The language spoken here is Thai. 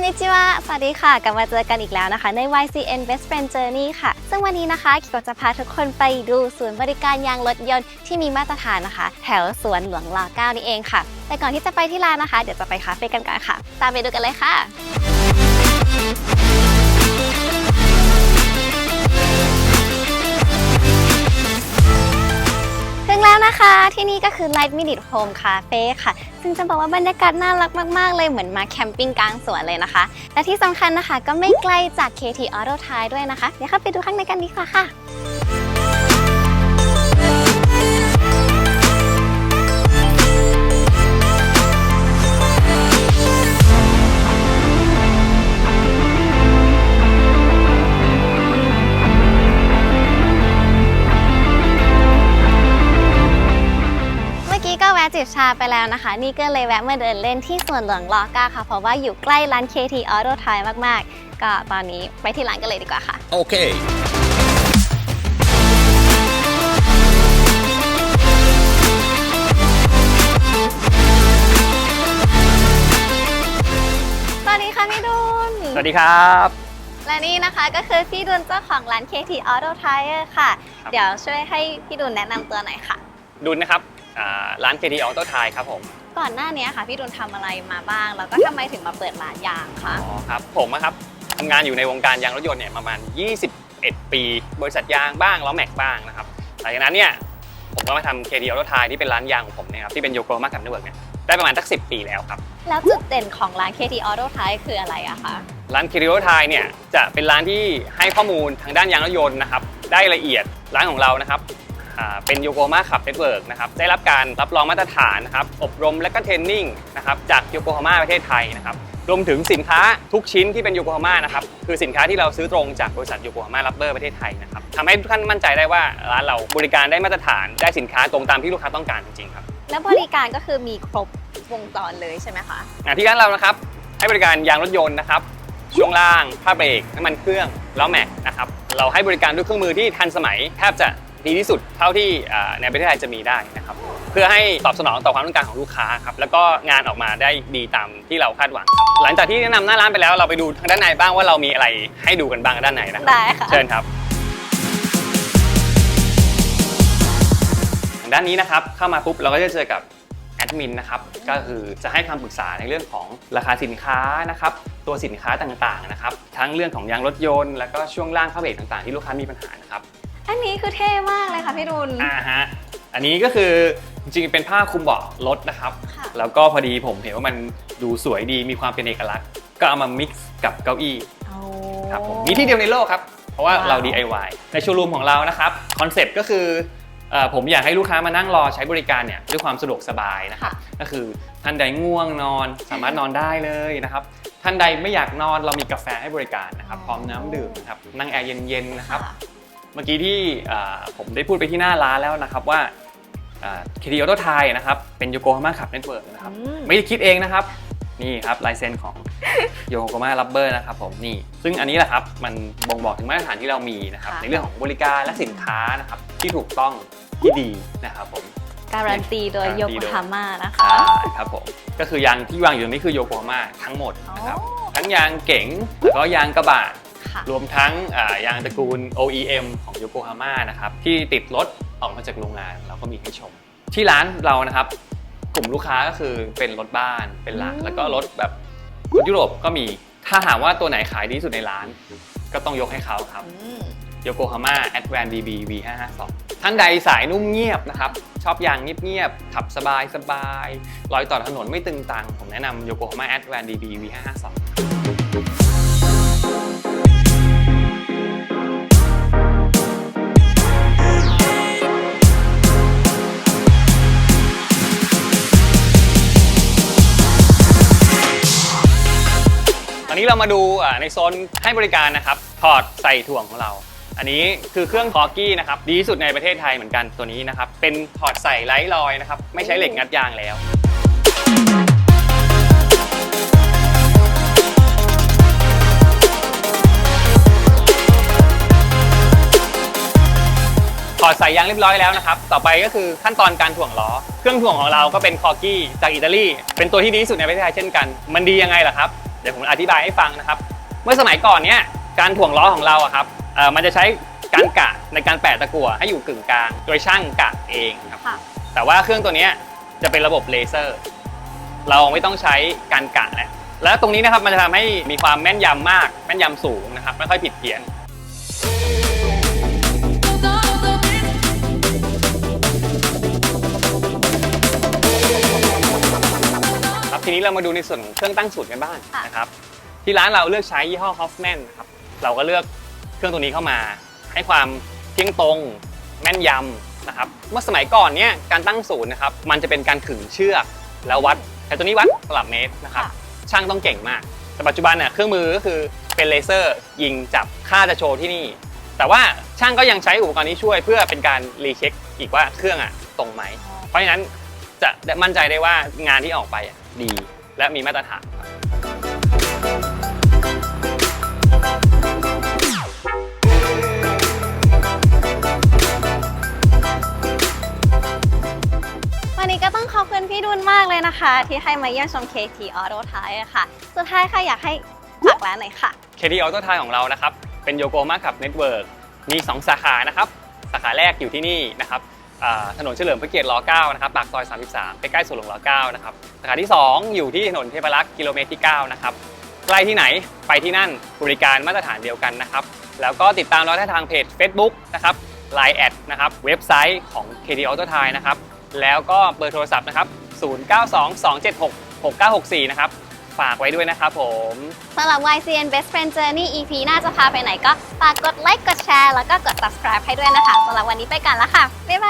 นนิจิวะสวัสดีค่ะ กลับมาเจอกันอีกแล้วนะคะ ใน YCN Best Friend Journey ค่ะ ซึ่งวันนี้นะคะคิโกะจะพาทุกคนไปดูศูนย์บริการยางรถยนต์ที่มีมาตรฐานนะคะ แถวสวนหลวงร9นี่เองค่ะ แต่ก่อนที่จะไปที่ร้านนะคะ เดี๋ยวจะไปคาเฟ่กันก่อนค่ะ ตามไปดูกันเลยค่ะ งแล้วนะคะ ที่นี่ก็คือ Light Minute Home Cafe ค่ะ ซึ่งจะบอกว่าบรรยากาศน่ารักมาก ๆ เลยเหมือนมาแคมปิ้งกลางสวนเลยนะคะ และที่สำคัญนะคะก็ไม่ไกลจาก KT Auto Thai ด้วยนะคะ เดี๋ยวเข้าไปดูข้างในกันดีกว่าค่ะ ชาไปแล้วนะคะ นี่ก็เลยแวะมาเดินเล่นที่สวนหลวงลอก้าค่ะ เพราะว่าอยู่ใกล้ร้าน KT Auto Tire มาก ๆ ก็ตอนนี้ไปที่ร้านกันเลยดีกว่าค่ะ Okay. สวัสดีค่ะพี่ดุลสวัสดีครับ และนี่นะคะก็คือพี่ดุลเจ้าของร้าน KT Auto Tire ค่ะครับเดี๋ยวช่วยให้พี่ดุลแนะนำตัวหน่อยค่ะ ดุลนะครับอ่า ร้าน KT Auto Tire ครับผม ก่อนหน้านี้ค่ะพี่ดุลทำอะไรมาบ้าง แล้วก็ทำไมถึงมาเปิดร้านยางคะอ๋อครับผมนะครับทำงานอยู่ในวงการยางรถยนต์เนี่ยประมาณ 21 ปี บริษัทยางบ้างล้อแม็กบ้างนะครับหลังจากนั้นเนี่ยผมก็มาทำ KT Auto Tire ที่เป็นร้านยางของผมเนะครับที่เป็นโยโก h a มากับเน็ตเวิร์กเนี่ยได้ประมาณสัก 10 ปีแล้วครับ แล้วจุดเด่นของร้าน KT Auto Tire คืออะไรอะคะร้าน KT Auto Tire เนี่ยจะเป็นร้านที่ให้ข้อมูลทางด้านยางรถยนต์นะครับได้ละเอียดร้านของเรานะครับอ่า เป็นโยโก h a มาขับเน็ตเวิร์กนะครับได้รับการรับรองมาตรฐานนะครับอบรมและก็เทรนนิ่งนะครับจากโยโก h a มาประเทศไทยนะครับรวมถึงสินค้าทุกชิ้นที่เป็นโยโกฮาม่านะครับคือสินค้าที่เราซื้อตรงจากบริษัทโยโกฮาม่ารับเบอร์ประเทศไทยนะครับทำให้ทุกท่านมั่นใจได้ว่าร้านเราบริการได้มาตรฐานได้สินค้าตรงตามที่ลูกค้าต้องการจริงๆครับและบริการก็คือมีครบวงจรเลยใช่ไหมคะอ่าที่ร้านเรานะครับให้บริการยางรถยนต์นะครับช่วงล่างผ้าเบรกน้ำมันเครื่องล้อแม็กนะครับเราให้บริการด้วยเครื่องมือที่ทันสมัยแทบจะ ดีที่สุดเท่าที่อ่าในประเทศไทยจะมีได้นะครับเพื่อให้ตอบสนองต่อความต้องการของลูกค้าครับแล้วก็งานออกมาได้ดีตามที่เราคาดหวังครับหลังจากที่แนะนำหน้าร้านไปแล้วเราไปดูทางด้านในบ้างว่าเรามีอะไรให้ดูกันบ้างด้านในนะครับได้ค่ะ เชิญครับทางด้านนี้นะครับเข้ามาปุ๊บเราก็จะเจอกับแอดมินนะครับก็คือจะให้คำปรึกษาในเรื่องของราคาสินค้านะครับตัวสินค้าต่างๆนะครับทั้งเรื่องของยางรถยนต์ แล้วก็ช่วงล่างผ้าเบรกต่างๆ ที่ลูกค้ามีปัญหานะครับ อันนี้คือเท่มากเลยค่ะพี่ดุล อ่าฮะ อันนี้ก็คือจริงๆ เป็นผ้าคลุมเบาะรถนะครับ ค่ะ แล้วก็พอดีผมเห็นว่ามันดูสวยดีมีความเป็นเอกลักษณ์ ก็เอามา mix กับเก้าอี้ครับผมมีที่เดียวในโลกครับ เพราะว่าเราว้าว DIY ในโชว์รูมของเรานะครับคอนเซปต์ก็คือเอ่อผมอยากให้ลูกค้ามานั่งรอใช้บริการเนี่ยด้วยความสะดวกสบายนะครับก็คือท่านใดง่วงนอนสามารถนอนได้เลยนะครับ ท่านใดไม่อยากนอนเรามีกาแฟให้บริการนะครับ พร้อมน้ำดื่มนะครับนั่งแอร์เย็นๆนะครับ ค่ะ เมื่อกี้ที่เอ่อผมได้พูดไปที่หน้าร้านแล้วนะครับว่าคีรีออโตไทยนะครับเป็นโยโกฮาม่าขับเน็ตเวิร์กนะครับอืมไม่ได้คิดเองนะครับนี่ครับลายเซ็นของโยโกมารับเบอร์นะครับผมนี่ ซึ่งอันนี้แหละครับ มันบ่งบอกถึงมาตรฐานที่เรามีนะครับค่ะในเรื่องของบริการและสินค้านะครับ ที่ถูกต้องที่ดีนะครับผม การันตีโดยการัโยนตีโกโดยฮาม่านะคะใช่ครับผมก็คือยางที่วางอยู่ตรงนี้คือโยโกมาทั้งหมดนะครับอ๋อทั้งยางเก๋งแล้วก็ยางกระบะ ค่ะรวมทั้งอ่ายางตระกูล OEM ของโยโกฮาม่านะครับที่ติดรถออกมาจากโรงงานเราก็มีให้ชม ที่ร้านเรานะครับ กลุ่มลูกค้าก็คือเป็นรถบ้านเป็นหลักอืมแล้วก็รถแบบรถยุโรปก็มีถ้าหากว่าตัวไหนขายดีที่สุดในร้าน ก็ต้องยกให้เขาครับอืมโยโกฮาม่า Advan DB V552 ท่านใดสายนุ่มเงียบนะครับ ชอบยางเงียบๆขับสบายสบายรอยต่อถนนไม่ตึงตัง ผมแนะนำโยโกฮาม่า Advan DB V552 ตอนนี้เรามาดูในโซนให้บริการนะครับถอดใส่ถ่วงของเรา อันนี้คือเครื่องคอกี้นะครับดีที่สุดในประเทศไทยเหมือนกันตัวนี้นะครับเป็นถอดใส่ไร้รอยนะครับไม่ใช้เหล็กงัดยางแล้วถอดใส่ยางเรียบร้อยแล้วนะครับ ต่อไปก็คือขั้นตอนการถ่วงล้อ เครื่องถ่วงของเราก็เป็นคอกี้จากอิตาลี เป็นตัวที่ดีที่สุดในประเทศไทยเช่นกัน มันดียังไงล่ะครับ เดี๋ยวผมอธิบายให้ฟังนะครับ เมื่อสมัยก่อนเนี้ยการถ่วงล้อของเราอะครับเอ่อมันจะใช้การกะในการแปะตะกั่วให้อยู่กึ่งกลาง โดยช่างกะเองครับค่ะแต่ว่าเครื่องตัวเนี้ยจะเป็นระบบเลเซอร์ เราไม่ต้องใช้การกะแล้วแล้วตรงนี้นะครับมันจะทำให้มีความแม่นยำมากแม่นยำสูงนะครับไม่ค่อยผิดเพี้ยน ทีนี้เรามาดูในส่วนของเครื่องตั้งสูตรกันบ้างค่ะ นะครับ ที่ร้านเราเลือกใช้ยี่ห้อ Hoffman ครับ เราก็เลือกเครื่องตัวนี้เข้ามา ให้ความเที่ยงตรง แม่นยำนะครับ เมื่อสมัยก่อนเนี้ยการตั้งศูนย์นะครับ มันจะเป็นการขึงเชือกแล้ววัดแต่ตัวนี้วัดตลับเมตรนะครับ ค่ะ ช่างต้องเก่งมาก แต่ปัจจุบันเนี่ยเครื่องมือก็คือเป็นเลเซอร์ยิงจับค่าจะโชว์ที่นี่ แต่ว่าช่างก็ยังใช้อุปกรณ์นี้ช่วยเพื่อเป็นการรีเช็คอีกว่าเครื่องอะตรงไหม เพราะฉะนั้นจะได้มั่นใจได้ว่างานที่ออกไปอะ ดี และมีมาตรฐานครับวันนี้ก็ต้องขอบคุณพี่ดุลมากเลยนะคะ ที่ให้มาเยี่ยมชม KT Auto Tire ค่ะ สุดท้ายค่ะอยากให้ฝากร้านหน่อยค่ะ KD Auto t i ของเรานะครับ เป็นโยโกมากับเน็ตเวิร์กมี 2 สาขานะครับ สาขาแรกอยู่ที่นี่นะครับอ่า ถนนเฉลิมพระเกียรติร9นะครับปากซอย 33 ใกล้ๆสวนหลวงร9นะครับสาขาที่ 2 อยู่ที่ถนนเทพรักษ์กิโลเมตรที่ 9 นะครับใกล้ที่ไหนไปที่นั่นบริการมาตรฐานเดียวกันนะครับ แล้วก็ติดตามเราได้ทางเพจ Facebook นะครับ Line แอดนะครับเว็บไซต์ของ KD Auto t i นะครับแล้วก็เบอร์โทรศัพท์นะครับ 0922766964 นะครับฝากไว้ด้วยนะครับผมสำหรับ YCN Best Friend Journey EP น่าจะพาไปไหนก็ฝากกดไลค์กดแชร์แล้วก็กด subscribe ให้ด้วยนะคะสำหรับวันนี้ไปกันแล้วค่ะ บ๊ายบาย